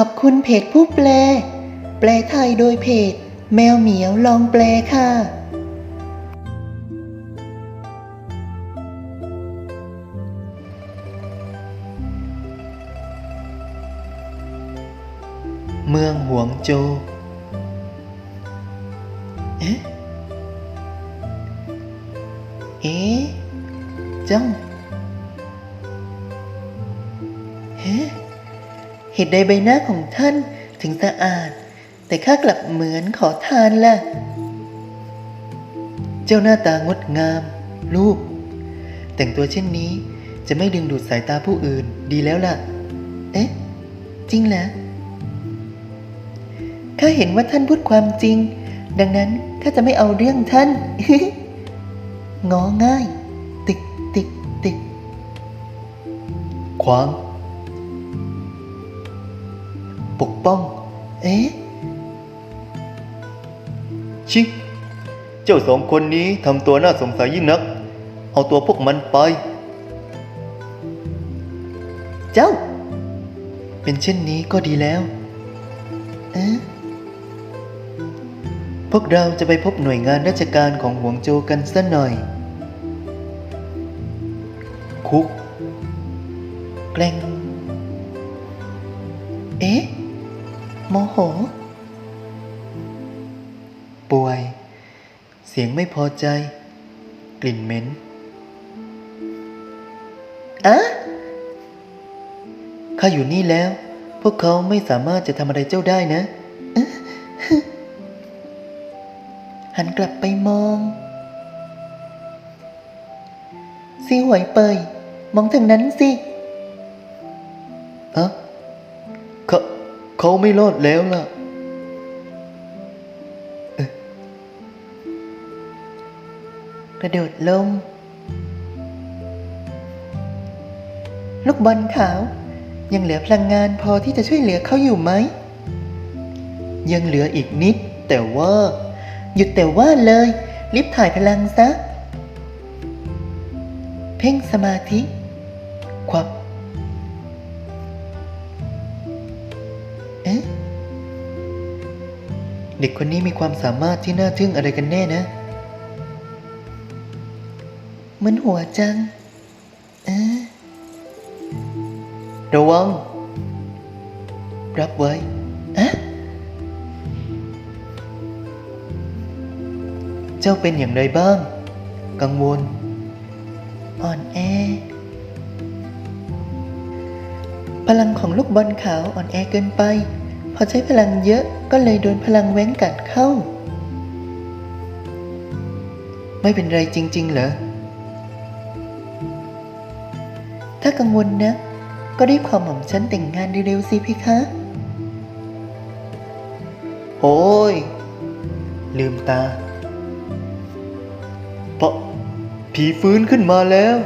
ขอบคุณเพจผู้แปล แปลไทยโดยเพจ แมวเหมียวลองแปลค่ะเมืองหวงโจเอ๊ะ เอ๊ะจ้องเฮ้ เหตุใดใบหน้าของท่านถึงสะอาด แต่ข้ากลับเหมือนขอทานล่ะ เจ้าหน้าตางดงามลูกแต่งตัวเช่นนี้จะไม่ดึงดูดสายตาผู้อื่นดีแล้วล่ะ เอ๊ะ จริงเหรอข้าเห็นว่าท่านพูดความจริง ดังนั้นข้าจะไม่เอาเรื่องท่านงอง่าย ติกติกติกขวาง ปกป้อง เอ๊ะ ชิ เจ้าสองคนนี้ทำตัวน่าสงสัยยิ่งนัก เอาตัวพวกมันไป เจ้า เป็นเช่นนี้ก็ดีแล้ว เอ๊ะ พวกเราจะไปพบหน่วยงานราชการของหวงโจกันสักหน่อย คุก แกล้งเอ๊ะ โมโห ป่วย เสียงไม่พอใจ กลิ่นเหม็นอะข้าอยู่นี่แล้ว พวกเขาไม่สามารถจะทำอะไรเจ้าได้นะ หันกลับไปมองซีหวยเปยมองทางนั้นสิ เขาไม่รอดแล้วล่ะ กระโดดลง ลูกบอลขาว ยังเหลือพลังงานพอที่จะช่วยเหลือเขาอยู่ไหม ยังเหลืออีกนิด แต่ว่า หยุดแต่ว่าเลย รีบถ่ายพลังซะ เพ่งสมาธิ ควับ เด็กคนนี้มีความสามารถที่น่าทึ่งอะไรกันแน่นะ เหมือนหัวจังเอ๊ะระวัง รับไว้อะเจ้าเป็นอย่างไรบ้าง กังวล อ่อนแอ พลังของลูกบอลขาวอ่อนแอเกินไป พอใช้พลังเยอะก็เลยโดนพลังแว้งกัดเข้า ไม่เป็นไรจริง ๆ เหรอ ถ้ากังวลนะ ก็รีบขอหม่อมฉันแต่งงานเร็วๆสิพี่คะโอ้ย ลืมตาเพราะผีฟื้นขึ้นมาแล้ว